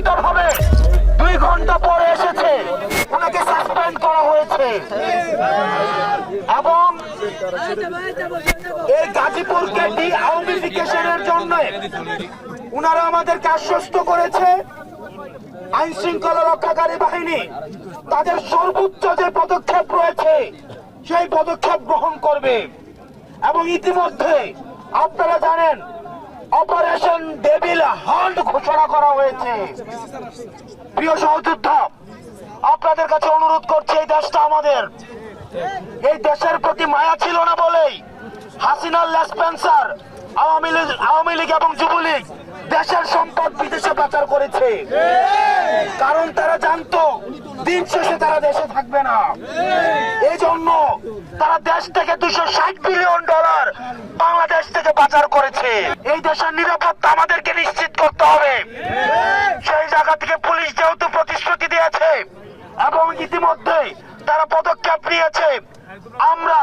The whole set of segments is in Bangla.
অতর্কিতভাবে দুই ঘণ্টা পরে এসেছে। ওনাকে সাসপেন্ড করা হয়েছে। এবং এই গাজীপুরকে ডি আওয়ামীফিকেশনের জন্য উনারা আমাদেরকে আশ্বস্ত করেছে। আইন শৃঙ্খলা রক্ষাকারী বাহিনী তাদের সর্বোচ্চ যে পদক্ষেপ রয়েছে, সেই পদক্ষেপ গ্রহণ করবে। এবং ইতিমধ্যে আপনারা জানেন অপারেশন ডেভিল হান্ট ঘোষণা করা হয়েছে। প্রিয় সহযোদ্ধা, আপনাদের কাছে অনুরোধ করছি, এই দেশটা আমাদের। এই দেশের প্রতি মায়া ছিল না বলেই হাসিনার লেসপেন্সার আওয়ামী লীগ আওয়ামী লীগ এবং যুবলীগ দেশের সম্পদ বিদেশে পাচার করেছে। কারণ তারা জানতো, দিন শেষে তারা দেশে থাকবে না। এই জন্য তারা দেশ থেকে দুশো ষাট বিলিয়ন ডলার বাংলাদেশ থেকে পাচার করেছে। এই দেশের নিরাপত্তা আমাদেরকে নিশ্চিত করতে হবে। সেই জায়গা থেকে পুলিশ যেহেতু প্রতিশ্রুতি দিয়েছে, এবং ইতিমধ্যে তারা পদক্ষেপ নিয়েছে, আমরা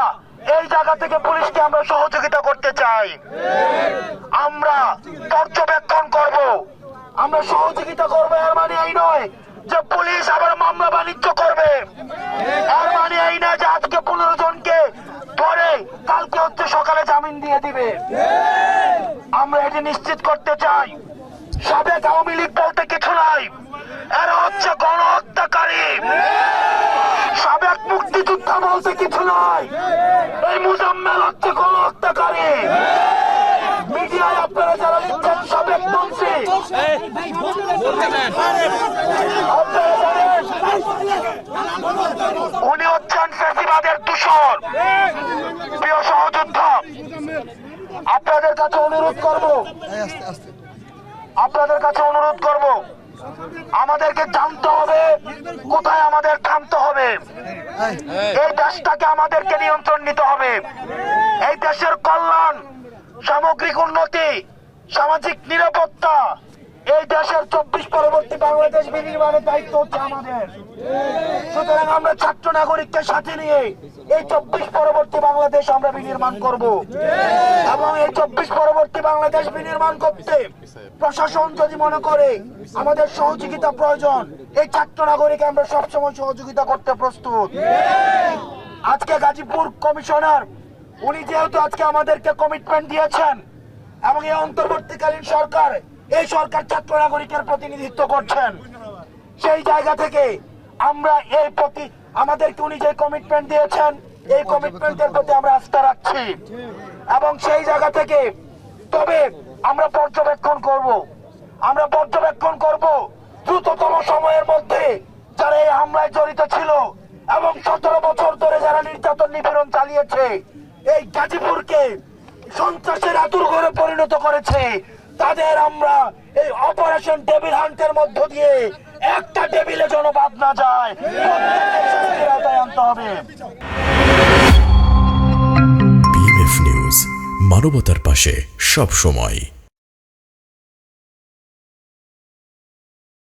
এই জায়গা থেকে পুলিশকে আমরা সহযোগিতা করতে চাই। আমরা পর্যবেক্ষণ করব। আমরা সহযোগিতা করব, এর মানে এই নয় যে পুলিশ আবার মামলা বাণিজ্য জামিন দিবে। আমরা এটি নিশ্চিত করতে চাই। সাবেক আওয়ামী লীগ বলতে কিছু নাই। এরা হচ্ছে গণহত্যাকারী। সাবেক মুক্তিযোদ্ধা বলতে কিছু নয় এই মুজাম্মেল হচ্ছে গণহত্যাকারী। মিডিয়ায় আপনারা যারা লিখছেন, সাবেক মন্ত্রী। উনি হচ্ছেন প্রিয় সহযোদ্ধা, আপনাদের কাছে অনুরোধ করব। আপনাদের কাছে অনুরোধ করব। আমাদেরকে জানতে হবে, কোথায় আমাদের থামতে হবে। এই দেশটাকে আমাদেরকে নিয়ন্ত্রণ নিতে হবে। এই দেশের কল্যাণ, সামগ্রিক উন্নতি, সামাজিক নিরাপত্তা এই দেশের চব্বিশ পরবর্তী বাংলাদেশ বিনির্মাণের দায়িত্ব হচ্ছে আমাদের। সুতরাং আমরা ছাত্র নাগরিককে সাথে নিয়ে এই চব্বিশ পরবর্তী বাংলাদেশ আমরা বিনির্মাণ করব। এবং এই চব্বিশ পরবর্তী বাংলাদেশ বিনির্মাণ করতে প্রশাসন যদি মনে করে আমাদের সহযোগিতা প্রয়োজন, এই ছাত্র নাগরিক আমরা সবসময় সহযোগিতা করতে প্রস্তুত। আজকে গাজীপুর কমিশনার, উনি যেহেতু আজকে আমাদেরকে কমিটমেন্ট দিয়েছেন, এবং এই অন্তর্বর্তীকালীন সরকার এই সরকার ছাত্র নাগরিকের প্রতিনিধিত্ব করছেন। সেই জায়গা থেকে আমরা এই প্রতি আমাদেরকে উনি যে কমিটমেন্ট দিয়েছেন, এই কমিটমেন্টের প্রতি আমরা আস্থা রাখছি। এবং সেই জায়গা থেকে তবে আমরা পর্যবেক্ষণ করব। আমরা পর্যবেক্ষণ করব দ্রুততম সময়ের মধ্যে যারা এই হামলায় জড়িত ছিল এবং সতেরো বছর ধরে যারা নির্যাতন নিপীড়ন চালিয়েছে, এই গাজীপুরকে সন্ত্রাসের আতুর ঘরে পরিণত করেছে। তাদের আমরা এই অপারেশন টেবিল হান্টের মধ্য দিয়ে একটা টেবিলে জনবাদ না যায়। আনতে হবে। মানবতার পাশে সব সময়।